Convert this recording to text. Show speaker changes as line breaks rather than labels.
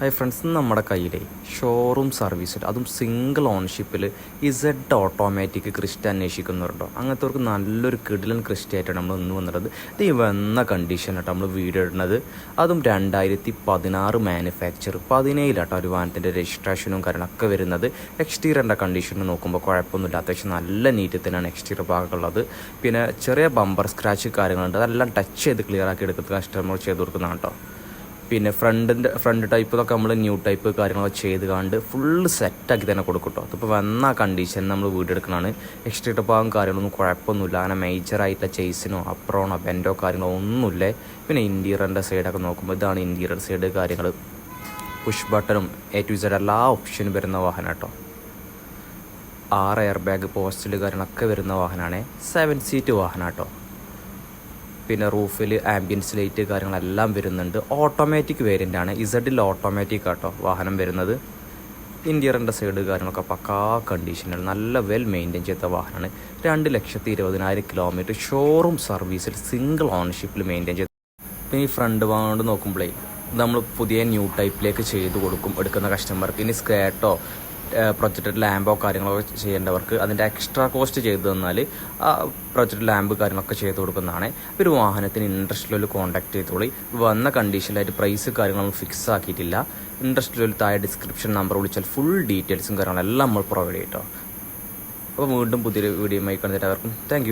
Hi friends നമ്മുടെ കയ്യിലെ showroom സർവീസിൽ അതും സിംഗിൾ ഓൺഷിപ്പിൽ ഇസഡ് ഓട്ടോമാറ്റിക് ക്രിസ്റ്റ അന്വേഷിക്കുന്നവരുണ്ടോ? അങ്ങനത്തെവർക്ക് നല്ലൊരു കിടിലൻ ക്രിസ്റ്റയായിട്ടാണ് നമ്മൾ ഇന്ന് വന്നിട്ടുള്ളത്. ഇത് ഈ വന്ന കണ്ടീഷനായിട്ട് നമ്മൾ വീഡിയോ ഇടുന്നത്. അതും രണ്ടായിരത്തി പതിനാറ് മാനുഫാക്ചർ പതിനേഴിലാട്ടോ ഒരു വാഹനത്തിന്റെ രജിസ്ട്രേഷനും കാര്യങ്ങളൊക്കെ വരുന്നത്. എക്സ്റ്റീരിയറിന്റെ കണ്ടീഷൻ നോക്കുമ്പോൾ കുഴപ്പമൊന്നുമില്ല അത്യാവശ്യം നല്ല നീറ്റിൽ തന്നെയാണ് എക്സ്റ്റീരിയർ ഭാഗമുള്ളത് പിന്നെ ചെറിയ ബമ്പർ സ്ക്രാച്ച് കാര്യങ്ങളുണ്ട്. അതെല്ലാം ടച്ച് ചെയ്ത് ക്ലിയർ ആക്കി എടുക്കുന്നത് കസ്റ്റമർ ചെയ്ത് കൊടുക്കുന്നതാണ് കേട്ടോ പിന്നെ ഫ്രണ്ടിന്റെ ഫ്രണ്ട് ടൈപ്പ് ഇതൊക്കെ നമ്മൾ ന്യൂ ടൈപ്പ് കാര്യങ്ങളൊക്കെ ചെയ്ത് കണ്ട് ഫുള്ള് സെറ്റാക്കി തന്നെ കൊടുക്കും കേട്ടോ അതിപ്പോൾ വന്ന കണ്ടീഷൻ നമ്മൾ വീടെടുക്കണതാണ് എക്സ്ട്രീറ്റ് ഭാഗം കാര്യങ്ങളൊന്നും കുഴപ്പമൊന്നുമില്ല. അങ്ങനെ മേജറായിട്ടുള്ള ചേസിനോ അപ്രോണോ ബെൻഡോ കാര്യങ്ങളോ ഒന്നുമില്ല. പിന്നെ ഇന്റീരിയറിന്റെ സൈഡൊക്കെ നോക്കുമ്പോൾ ഇതാണ് ഇന്റീരിയർ സൈഡ് കാര്യങ്ങൾ പുഷ് ബട്ടണും എ ടു ഇസഡ് എല്ലാ ഓപ്ഷനും വരുന്ന വാഹനം കേട്ടോ ആറ് എയർ ബാഗ് പോസ്റ്റൽ കാര്യങ്ങളൊക്കെ വരുന്ന വാഹനമാണ് സെവൻ സീറ്റ് വാഹനം കേട്ടോ പിന്നെ റൂഫിൽ ആംബിയൻസ് ലൈറ്റ് കാര്യങ്ങളെല്ലാം വരുന്നുണ്ട്. ഓട്ടോമാറ്റിക് വേരിയന്റ് ആണ്. ഇസഡിൽ ഓട്ടോമാറ്റിക് ആട്ടോ വാഹനം വരുന്നത്. ഇൻഡിയറിന്റെ സൈഡ് കാര്യങ്ങളൊക്കെ പക്കാ കണ്ടീഷനിൽ നല്ല വെൽ മെയിന്റെയിൻ ചെയ്ത വാഹനമാണ് രണ്ട് ലക്ഷത്തി ഇരുപതിനായിരം കിലോമീറ്റർ ഷോറൂം സർവീസിൽ സിംഗിൾ ഓണർഷിപ്പിൽ മെയിന്റെയിൻ ചെയ്ത പിന്നെ ഈ ഫ്രണ്ട് വാങ്ങുകൊണ്ട് നോക്കുമ്പോഴേ നമ്മൾ പുതിയ ന്യൂ ടൈപ്പിലേക്ക് ചെയ്ത് കൊടുക്കും എടുക്കുന്ന കസ്റ്റമർക്ക് ഇനി സ്കേട്ടോ പ്രൊജക്റ്റഡ് ലാമ്പോ കാര്യങ്ങളൊക്കെ ചെയ്യേണ്ടവർക്ക് അതിന്റെ എക്സ്ട്രാ കോസ്റ്റ് ചെയ്തു തന്നാൽ ആ പ്രൊജക്റ്റ് ലാമ്പ് കാര്യങ്ങളൊക്കെ ചെയ്ത് കൊടുക്കുന്നതാണ്. ഒരു വാഹനത്തിന് ഇൻട്രസ്റ്റിലൊരു കോൺടാക്ട് ചെയ്തോളി. വന്ന കണ്ടീഷനിലായിട്ട് പ്രൈസ് കാര്യങ്ങളൊന്നും ഫിക്സ് ആക്കിയിട്ടില്ല. ഇൻട്രസ്റ്റിലൊരു താഴെ ഡിസ്ക്രിപ്ഷൻ നമ്പർ വിളിച്ചാൽ ഫുൾ ഡീറ്റെയിൽസും കാര്യങ്ങളെല്ലാം നമ്മൾ പ്രൊവൈഡ് ചെയ്യും കേട്ടോ അപ്പോൾ വീണ്ടും പുതിയൊരു വീഡിയോ ആയി കണ്ടിട്ട് അവർക്കും താങ്ക്